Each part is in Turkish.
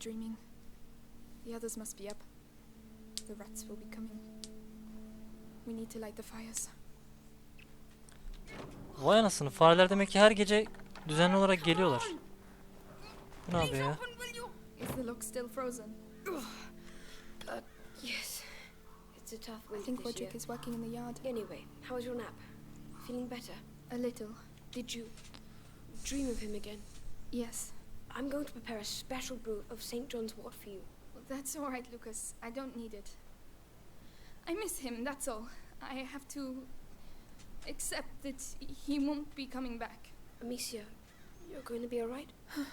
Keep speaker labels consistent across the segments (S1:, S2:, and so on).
S1: dreaming. The others must be up. The rats will be coming. We need to light the fires.
S2: Vay anasını fareler demek ki her gece düzenli olarak geliyorlar. Bu ne yapıyor ya?
S1: Is the lock still frozen?
S3: Yes. It's a tough
S1: I
S3: winter
S1: think
S3: this year.
S1: Roderick is working in the yard.
S3: Anyway, how was your nap? Feeling better?
S1: A little.
S3: Did you dream of him again?
S1: Yes.
S3: I'm going to prepare a special brew of St. John's wort for you.
S1: Well, that's all right, Lucas. I don't need it. I miss him, that's all. I have to accept that he won't be coming back.
S3: Amicia, you're going to be alright?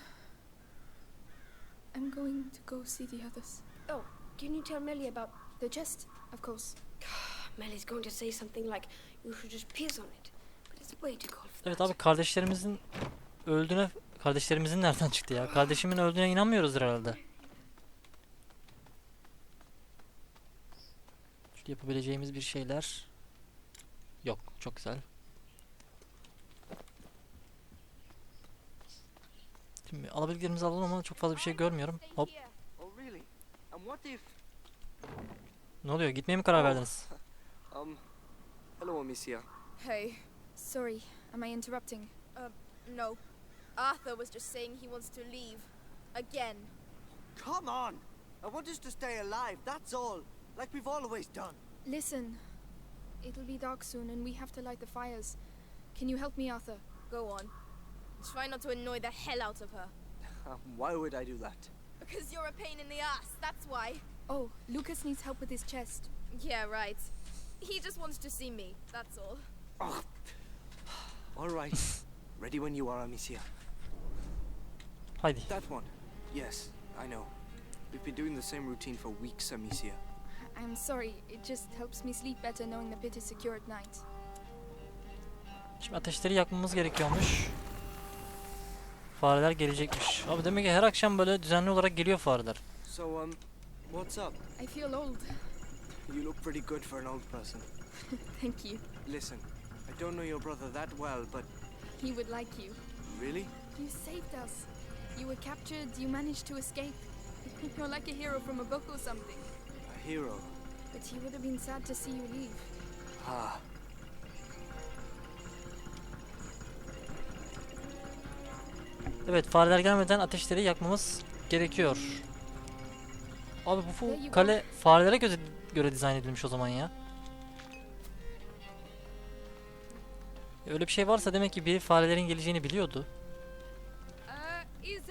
S1: I'm going to go see the others.
S3: Oh, can you tell Melly about...
S1: The chest, of course.
S3: Melly's going to say something like, you should just piss on it. But it's way too cold for
S2: Evet
S3: that.
S2: abi kardeşlerimizin öldüğüne kardeşlerimizin nereden çıktı ya? Kardeşimin öldüğüne inanmıyoruzdur herhalde. Şurada yapabileceğimiz bir şeyler yok. Çok güzel. Şimdi alabildiklerimizi alalım ama çok fazla bir şey görmüyorum. Hop.
S4: Oh.
S2: Ne oluyor? Gitmeye mi karar verdiniz?
S4: Um, hello, Amicia.
S1: Hey. Sorry, am I interrupting?
S5: No. Arthur was just saying he wants to leave. Again.
S6: Come on! I want us to stay alive, that's all. Like we've always done.
S1: Listen. It'll be dark soon and we have to light the fires. Can you help me, Arthur?
S5: Go on. Try not to annoy the hell out of her.
S4: Um, why would I do that?
S5: Because you're a pain in the ass, that's why.
S1: Oh, Lucas needs help with his chest.
S5: Yeah, right. He just wants to see me, that's all.
S4: All right. Ready when you are, Amicia.
S2: Haydi.
S4: That one. Yes, I know. We've been doing the same routine for weeks, Amicia.
S1: I'm sorry, it just helps me sleep better knowing the pit is secure at night.
S2: Şimdi ateşleri yakmamız gerekiyormuş. Fareler gelecekmiş. Abi demek ki her akşam böyle düzenli olarak geliyor fareler.
S4: So, um, what's up?
S1: I feel old.
S4: You look pretty good for an old person.
S1: Thank you.
S4: Listen, I don't know your brother that well, but
S1: He would like you.
S4: really?
S1: You saved us. You were captured, you managed to escape. You're like a hero from a book or something.
S4: A hero.
S1: But he would have been sad to see you leave.
S4: Ah,
S2: Evet fareler gelmeden ateşleri yakmamız gerekiyor. Abi bu kale farelere göre, göre dizayn edilmiş o zaman ya. Öyle bir şey varsa demek ki biri farelerin geleceğini biliyordu.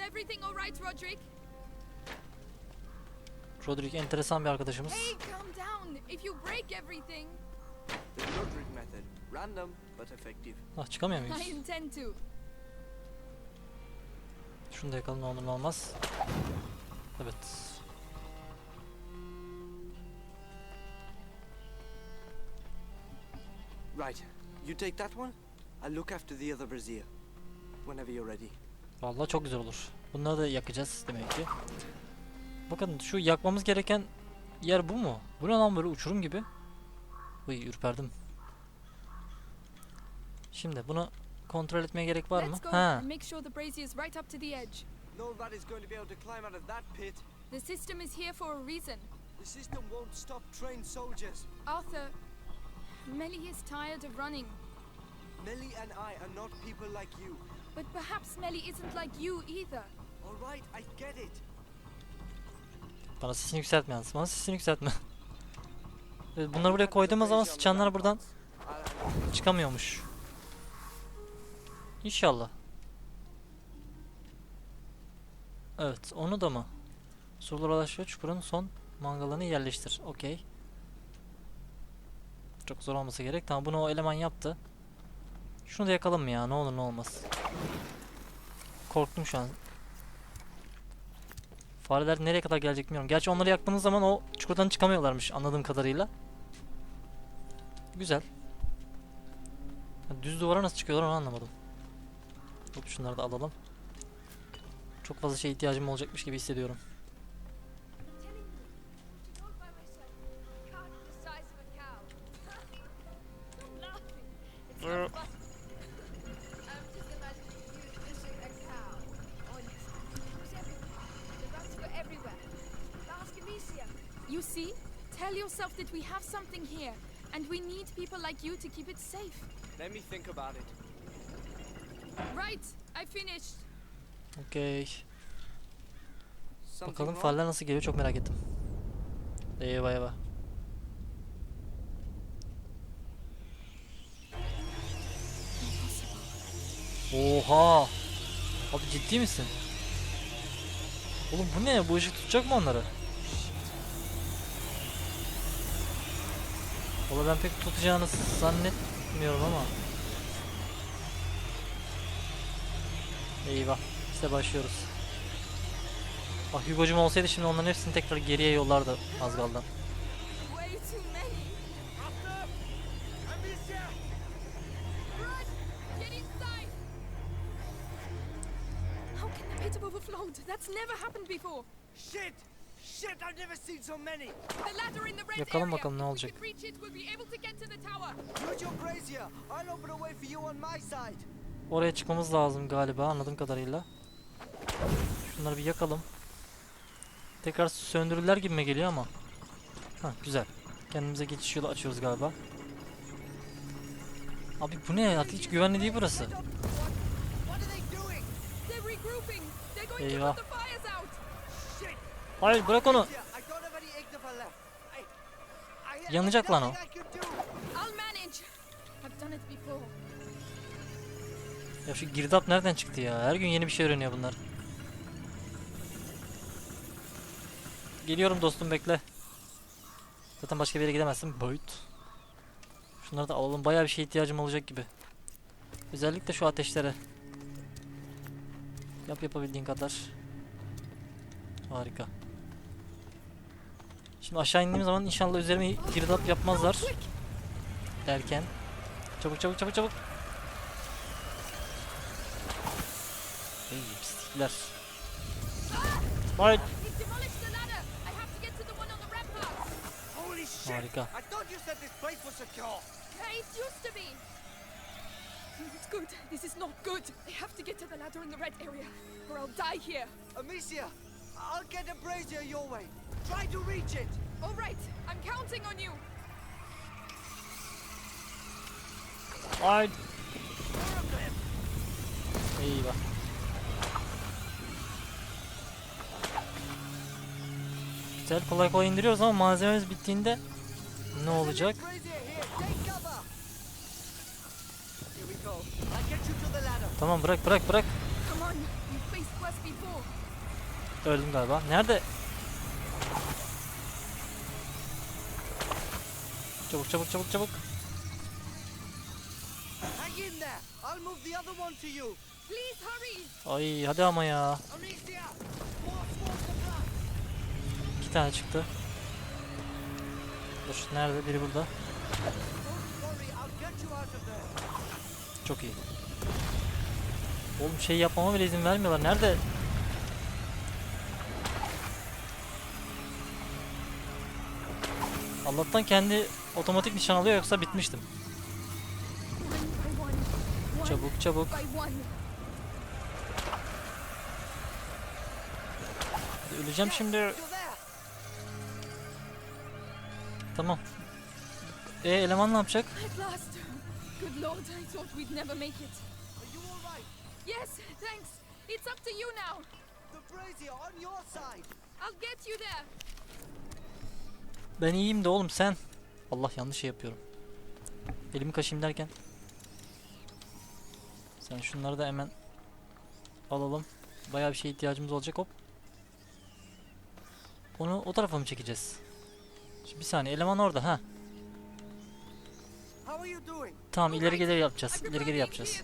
S1: Everything alright, Roderick?
S2: Roderick enteresan bir arkadaşımız.
S1: Hey, calm down. If you break everything,
S4: the Roderick method. Random, but effective.
S2: Ah çıkamıyor
S1: I
S2: muyuz?
S1: intend to.
S2: Şunu da yakalım ne olur ne olmaz. Evet.
S4: Right. You take that one. I'll look after the other brazier. Whenever you're ready.
S2: Vallahi çok güzel olur. Bunları da yakacağız demek ki. Bakın şu yakmamız gereken yer bu mu? Bu ne lan böyle uçurum gibi? Uy ürperdim. Şimdi bunu kontrol etmeye gerek var mı?
S1: Let's go
S2: Ha.
S1: and make sure the brazier is right up to the edge.
S6: Nobody's going to be able to climb out of that pit.
S1: The system is here for a reason.
S6: The system won't stop trained soldiers.
S1: Arthur, Melly is tired of running.
S6: Melly and I are not people like you.
S1: But perhaps Melly isn't like you either.
S6: All right, I get it.
S2: Bana sesini yükseltme yalnız. Bana sesini yükseltme. Evet, bunları buraya koyduğumuz zaman sıçanlar buradan çıkamıyormuş. İnşallah. Evet, onu da mı? Surlara ulaşıyor, çukurun son mangalını yerleştir. Okey. Çok zor olmasa gerek. Tamam bunu o eleman yaptı. Şunu da yakalım mı ya? Ne olur ne olmaz. Korktum şu an. Fareler nereye kadar gelecek bilmiyorum. Gerçi onları yaktığımız zaman o çukurdan çıkamıyorlarmış anladığım kadarıyla. Güzel. Düz duvara nasıl çıkıyorlar onu anlamadım. Hop şunları da alalım. Çok fazla şey ihtiyacım olacakmış gibi hissediyorum.
S1: That we have something here, and we need people like you to keep it safe.
S4: Let me think about it.
S1: Right, I finished.
S2: Okey.
S4: Something
S2: Bakalım fareler nasıl geliyor çok merak ettim. Eyvah eyvah. Oha! Abi ciddi misin? Oğlum bu ne? Bu ışık tutacak mı onları? Valla ben pek tutacağını zannetmiyorum ama. Eyvah. İşte başlıyoruz. Bak Hugo'cum olsaydı şimdi onların hepsini tekrar geriye yollardı az kaldı.
S1: Way too many. Run! Get inside! How can the pit have overflowed? That's never happened before.
S6: Shit! Shit, I've never seen so many!
S1: The ladder in the red
S2: Yakalım
S1: area.
S2: bakalım ne olacak.
S1: can reach it, we'll be able to get to the tower.
S6: Use your brazier! I'll open a way for you on my side!
S2: Oraya çıkmamız lazım galiba anladığım kadarıyla. Şunları bir yakalım. Tekrar söndürürler gibi mi geliyor ama. Ha güzel. Kendimize geçiş yolu açıyoruz galiba. Abi bu ne? Artık hiç güvenli değil burası.
S6: What
S2: Hayır bırak onu. Yanacak lan o. Ya şu girdap nereden çıktı ya? Her gün yeni bir şey öğreniyor bunlar. Geliyorum dostum bekle. Zaten başka bir yere gidemezsin. Boyut. Şunları da alalım. Bayağı bir şeye ihtiyacım olacak gibi. Özellikle şu ateşlere. Yap yapabildiğin kadar. Harika. Şimdi aşağı indiğim zaman inşallah üzerime girdap yapmazlar. Derken. Çabuk çabuk çabuk çabuk. Ey pislikler. Hayır.
S1: He's demolished the ladder. I have to get to the one on the ramparts.
S6: Holy shit!
S2: Harika.
S6: I thought you said this place was secure!
S1: Yeah, it used to be. It's good. This is not good. I have to get to the ladder in the red area, or I'll die here.
S6: Amicia, I'll get a brazier your way. Try to reach it!
S1: All right, I'm counting on you.
S2: Hayır. Eyvah. Güzel kolay kolay indiriyoruz ama malzememiz bittiğinde ne olacak?
S6: Brazier here, take cover! Here we go. I'll get you to the ladder.
S2: Tamam bırak bırak bırak. Öldüm galiba. Nerede? Çabuk çabuk çabuk çabuk.
S6: Hang in there. I'll move the other one to you.
S1: Please hurry.
S2: Ay hadi ama ya. İki tane çıktı. Dur nerede? Biri burada. Çok iyi. Oğlum şey yapmama bile izin vermiyorlar. Nerede? Allah'tan kendi otomatik nişan alıyor yoksa bitmiştim. Çabuk çabuk. Öleceğim şimdi. Tamam. E eleman ne yapacak?
S1: Good lord, I thought we'd never make it.
S6: Are you all right?
S1: Yes, thanks. It's up to you now.
S6: The brazier on your side.
S1: I'll get you there.
S2: Ben iyiyim de oğlum sen. Allah yanlış şey yapıyorum. Elimi kaşıyım derken. Sen şunları da hemen alalım. Bayağı bir şeye ihtiyacımız olacak hop. Onu o tarafa mı çekeceğiz? Şimdi bir saniye eleman orada ha. Tamam ileri geri yapacağız. İleri geri yapacağız.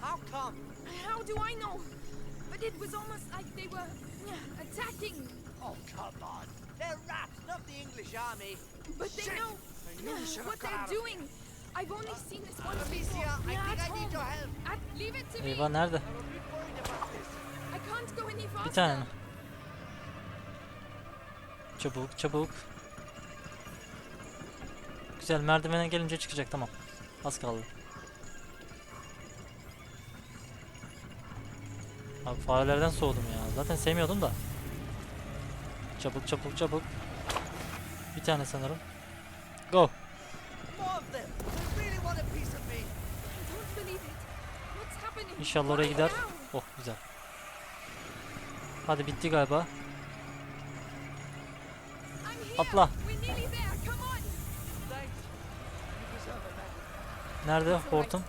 S6: How come?
S1: How do I know? But it was almost like they were attacking.
S6: Oh, come on. They're rats, not the English army.
S1: But they
S6: Shit!
S1: know
S6: have
S1: what they're doing. I've only seen this once before.
S6: I think I need your help.
S1: At, leave it to me.
S2: Eyvah nerede?
S1: I can't go any faster.
S2: Bir tane mi? Çabuk çabuk. Güzel merdivene gelince çıkacak tamam. Az kaldı. Abi farelerden soğudum ya. Zaten sevmiyordum da. Çabuk çabuk çabuk. Bir tane sanırım. Go. İnşallah oraya gider. Oh güzel. Hadi bitti galiba. Atla. Nerede hortum?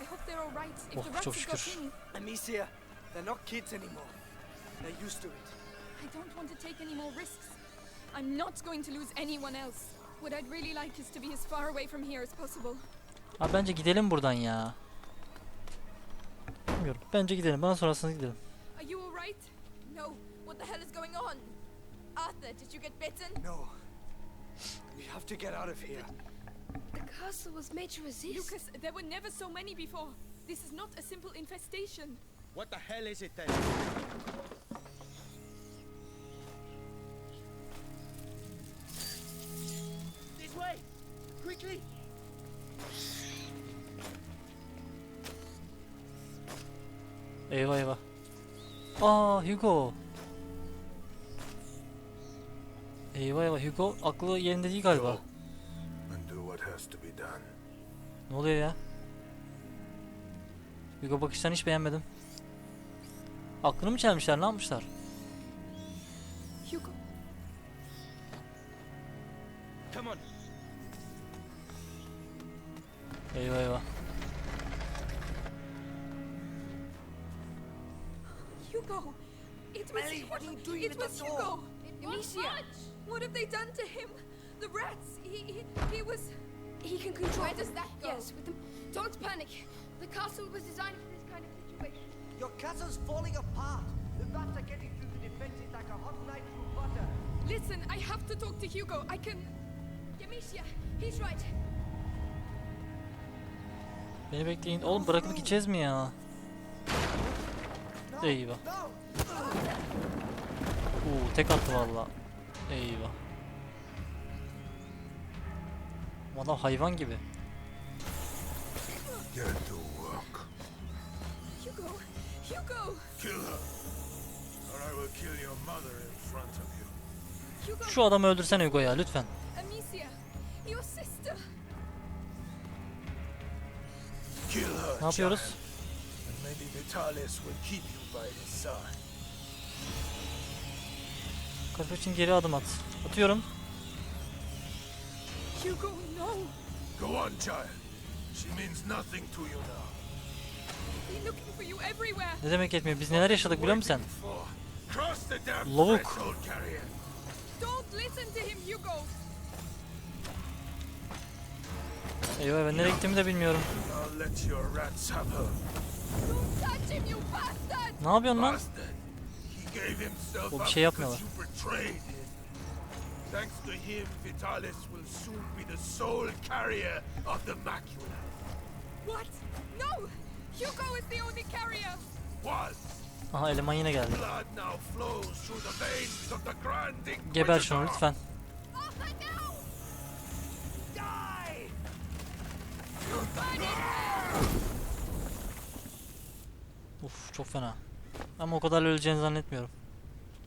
S1: I hope they're all right. If
S2: Oh,
S1: rats
S2: çok
S1: have got
S2: şükür.
S1: in,
S6: Amicia, they're not kids anymore. They're used to it.
S1: I don't want to take any more risks. I'm not going to lose anyone else. What I'd really like is to be as far away from here as possible.
S2: Abi bence gidelim buradan ya. Bilmiyorum. Bence gidelim. Bana sorarsanız gidelim.
S1: Are you all right?
S5: No. What the hell is going on? Arthur, did you get bitten?
S4: No. We have to get out of here.
S3: The castle was made to resist.
S1: Lucas, there were never so many before. This is not a simple infestation.
S7: What the hell is it then?
S6: This way! Quickly!
S2: Eyvah eyvah. Aa Hugo. Eyvah eyvah Hugo aklı yerinde değil galiba. Ne oluyor ya? Hugo bakışlarını hiç beğenmedim. Aklını mı çelmişler ne yapmışlar?
S1: Hugo,
S7: Come on.
S2: Eyvah eyvah.
S1: Hugo! It was
S6: Ellie, what are you doing
S1: It was? Hugo!
S5: Amicia!
S1: What have they done to him? The rats! He, he, he was...
S3: He can control
S5: Where does that go?
S3: Yes, with them. Don't panic. The castle was designed for this kind of situation.
S6: Your castle's falling apart. The rats are getting through the defenses like a hot knife through butter.
S1: Listen, I have to talk to Hugo. I can...
S5: Amicia, he's right.
S2: Beni bekleyin. Oğlum bırakıp gideceğiz mi ya? Eyvah. Oo tek attı valla. Eyvah. Adam hayvan gibi.
S8: Get to work.
S1: Hugo! Hugo!
S8: Kill her, or I will kill your mother in front of you.
S1: Hugo!
S2: Şu adamı öldürsen Hugo ya lütfen.
S1: Amicia! Your sister!
S8: Kill her,
S2: Ne yapıyoruz?
S8: maybe Vitalis will keep you by his side.
S2: Kaçmak için geri adım at. Atıyorum.
S1: Hugo, no!
S8: Go on, child. She means nothing to you now.
S1: We're looking for you everywhere!
S2: Ne demek etmiyor? Biz neler yaşadık biliyor musun sen? Lavuk.
S1: Don't listen to him, Hugo!
S2: Eyvah ben nereye gittiğimi de bilmiyorum. Ne yapıyorsun lan?
S8: Bastard. He gave himself
S2: O bir şey yapmıyorlar.
S8: Thanks to him, Vitalis will soon be the sole carrier of the macula.
S1: What? No! Hugo is the only carrier!
S8: Was.
S2: Aha eleman yine geldi.
S8: Blood now flows through the veins of the Grand
S2: Geber şunu lütfen.
S6: Die!
S2: Uf çok fena. Ama o kadar öleceğini zannetmiyorum.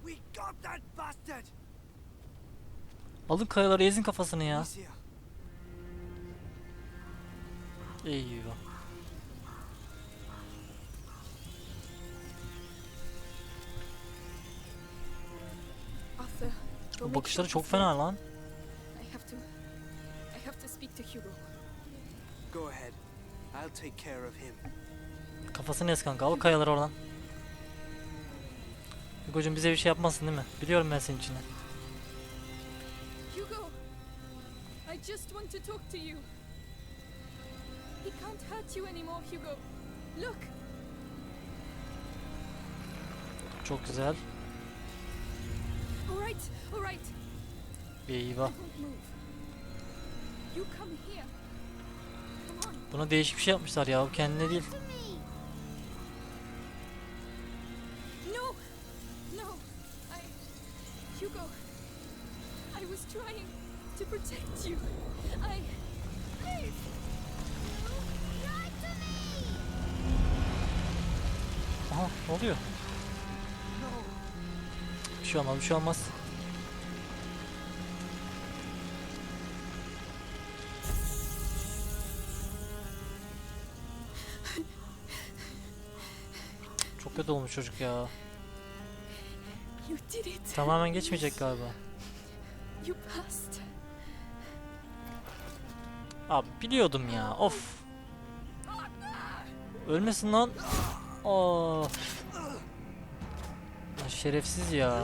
S6: We got that bastard!
S2: Alın kayaları ezin kafasını ya. Eyvah. Bu bakışları çok fena lan. Kafasını ez kanka al kayaları oradan. Hugo'cum bize bir şey yapmazsın değil mi? Biliyorum ben senin içini.
S1: Just want to talk to you. He can't hurt you anymore, Hugo. Look!
S2: Çok güzel. Eyvah.
S1: You come here. Come on.
S2: Buna değişik bir şey yapmışlar ya. Bu kendine değil.
S1: No! No! I... Hugo! I was trying to protect you. I... Please! Right to me!
S2: ne oluyor? Bir şey olmaz bir şey olmaz. Çok kötü olmuş çocuk ya.
S1: You did it.
S2: Tamamen geçmeyecek galiba.
S1: You passed.
S2: Abi biliyordum ya. Of. Ölmesin lan. Lan şerefsiz ya.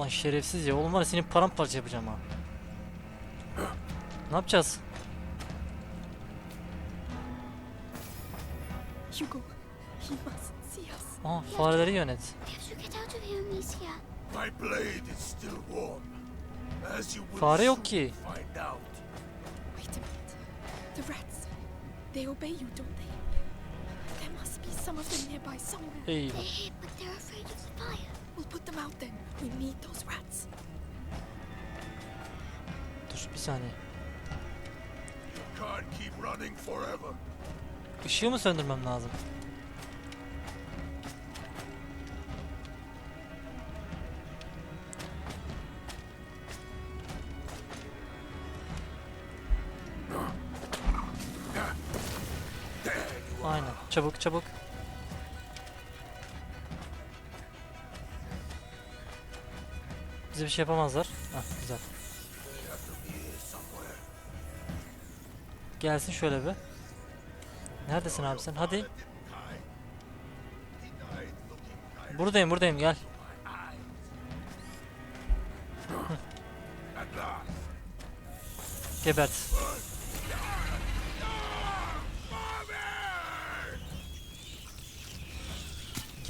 S2: Lan şerefsiz ya. Oğlum var ya seni paramparça yapacağım ha. Ne yapacağız?
S1: Hugo, he mustn't see us.
S2: Aa fareleri yönet.
S8: My blade is still warm.
S2: Fare yok ki.
S8: find out.
S1: Wait a minute. The rats. They obey you, don't they? There must be some of them nearby somewhere.
S2: Eyvah.
S9: They're here, but they're afraid of the fire.
S1: We'll put them out then. We need those rats.
S2: Dur bir saniye.
S8: You can't keep running forever.
S2: Işığı mı söndürmem lazım? Çabuk çabuk. Bize bir şey yapamazlar. Hah güzel. Gelsin şöyle bir. Neredesin abi sen? Hadi. Buradayım buradayım gel. Gebert.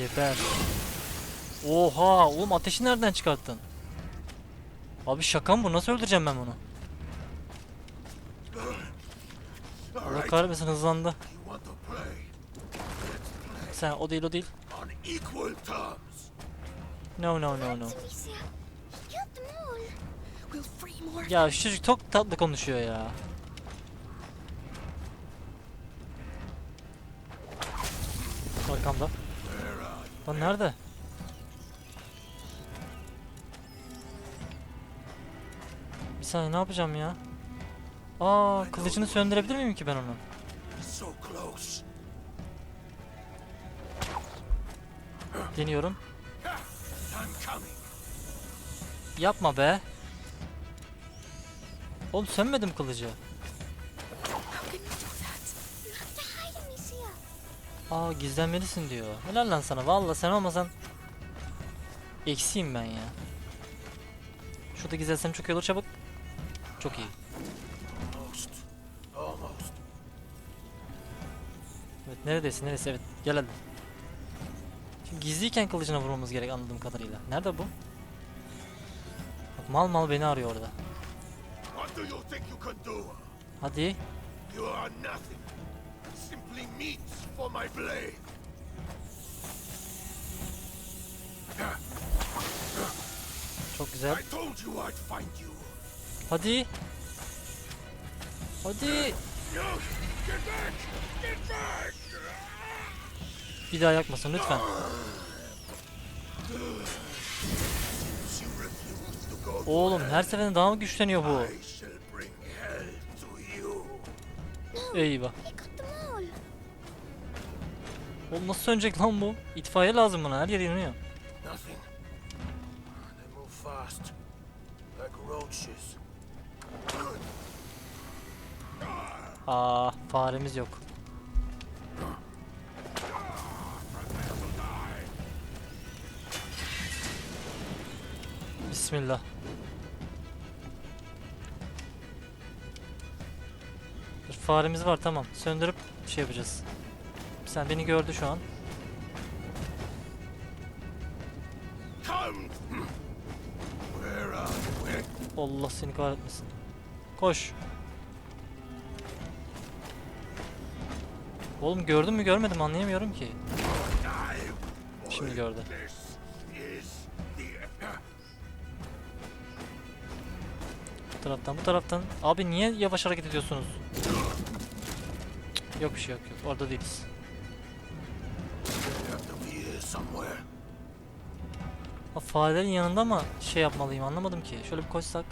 S2: Geber. Oha oğlum ateşi nereden çıkarttın? Abi şaka mı bu? Nasıl öldüreceğim ben bunu?
S8: All
S2: Allah kahretmesin hızlandı. Sen o değil o değil. No no no no. Ya şu çocuk çok tatlı konuşuyor ya. Arkamda. Lan nerede? Bir saniye ne yapacağım ya? Aa kılıcını söndürebilir miyim ki ben onu? Deniyorum. Yapma be. Oğlum sönmedim kılıcı. Aa gizlenmelisin diyor. Helal lan sana. Vallahi sen olmasan eksiyim ben ya. Şurada gizlensem çok iyi olur çabuk. Çok iyi. Evet neredesin neresi evet gel hadi. Şimdi gizliyken kılıcına vurmamız gerek anladığım kadarıyla. Nerede bu? Bak mal mal beni arıyor orada. Hadi.
S8: Simply meat for my blade.
S2: Çok güzel.
S8: I told you I'd find you.
S2: Hadi. Hadi.
S8: No! Get back! Get back!
S2: Bir daha yakmasın lütfen. Oğlum her seferinde daha mı güçleniyor bu? Eyvah. Oğlum nasıl sönecek lan bu? İtfaiye lazım buna her yer yanıyor.
S8: Roaches.
S2: Aa faremiz yok. Bismillah. Dur, faremiz var tamam. Söndürüp şey yapacağız. Sen beni gördü şu an. Allah seni kahretmesin. Koş. Oğlum gördün mü görmedim anlayamıyorum ki. Şimdi gördü. Bu taraftan bu taraftan. Abi niye yavaş hareket ediyorsunuz? Yok bir şey yok yok. Orada değiliz. Farelerin yanında mı şey yapmalıyım anlamadım ki. Şöyle bir koşsak.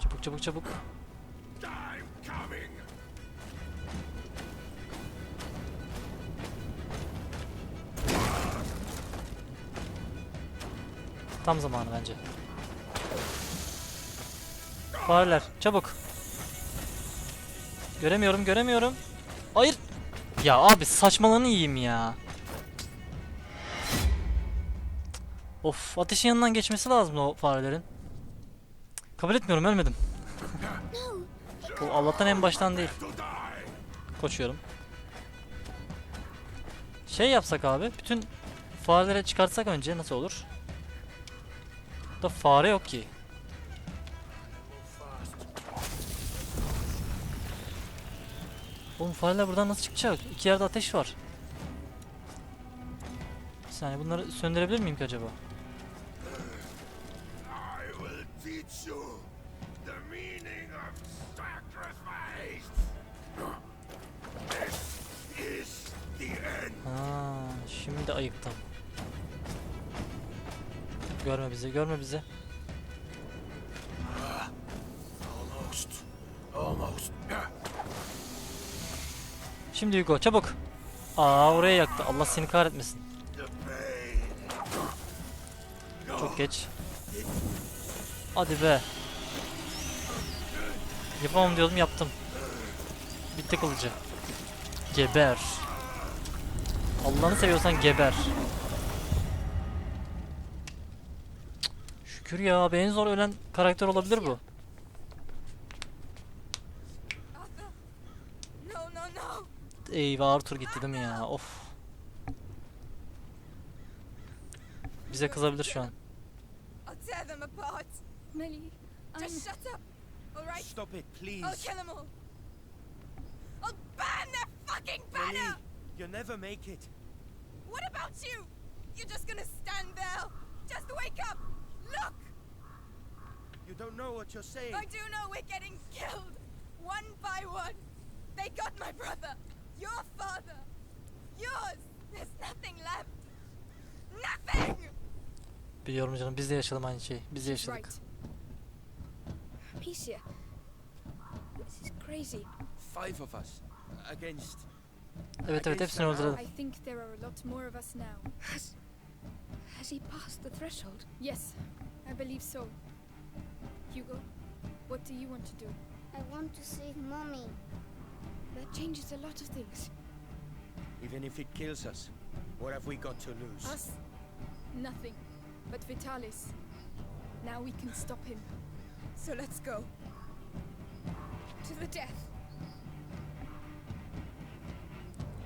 S2: Çabuk çabuk çabuk. Tam zamanı bence. Fareler çabuk. Göremiyorum göremiyorum. Hayır. Ya abi saçmalanı yiyeyim ya. Of ateşin yanından geçmesi lazım o farelerin. Kabul etmiyorum ölmedim. Bu Allah'tan en baştan değil. Koşuyorum. Şey yapsak abi, bütün farelere çıkartsak önce nasıl olur? Da fare yok ki. Oğlum fareler buradan nasıl çıkacak? İki yerde ateş var. Bir saniye bunları söndürebilir miyim ki acaba? Şimdi ayıktım. Görme bizi, görme bizi.
S8: Almost. Almost.
S2: Şimdi Hugo çabuk. Aa oraya yaktı. Allah seni kahretmesin. Çok geç. Hadi be. Yapamam diyordum yaptım. Bitti kılıcı. Geber. Allah'ını seviyorsan geber. Şükür ya abi en zor ölen karakter olabilir bu.
S5: Arthur! No, no, no!
S2: Eyvah Arthur gitti değil mi ya? Of. Bize kızabilir şu an.
S5: Just shut up, alright?
S6: Stop it, please.
S5: I'll kill them all. I'll burn their fucking banner!
S6: You'll never make it.
S5: What about you? You're just gonna stand there? Just wake up! Look!
S6: You don't know what you're saying.
S5: I do know we're getting killed! One by one! They got my brother! Your father! Yours! There's nothing left! Nothing!
S2: Biliyorum canım biz de yaşadım aynı şeyi. Biz de yaşadık.
S1: right.
S3: Amicia. This is crazy.
S6: Five of us against.
S2: Evet evet hepsini öldürelim.
S1: I think there are a lot more of us now.
S3: Has. Has he passed the threshold?
S1: Yes, I believe so. Hugo, what do you want to do?
S9: I want to save Mommy.
S1: That changes a lot of things.
S6: Even if it kills us, what have we got to lose?
S1: Us? Nothing. But Vitalis. Now we can stop him.
S5: So let's go. To the death.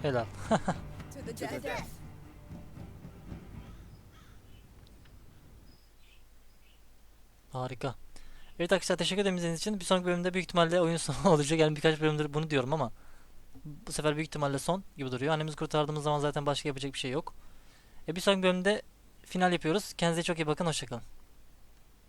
S2: Helal. Harika. Evet arkadaşlar teşekkür ederim izlediğiniz için. Bir sonraki bölümde büyük ihtimalle oyun sonu olacak. Yani birkaç bölümdür bunu diyorum ama bu sefer büyük ihtimalle son gibi duruyor. Annemizi kurtardığımız zaman zaten başka yapacak bir şey yok. E bir sonraki bölümde final yapıyoruz. Kendinize çok iyi bakın. Hoşçakalın.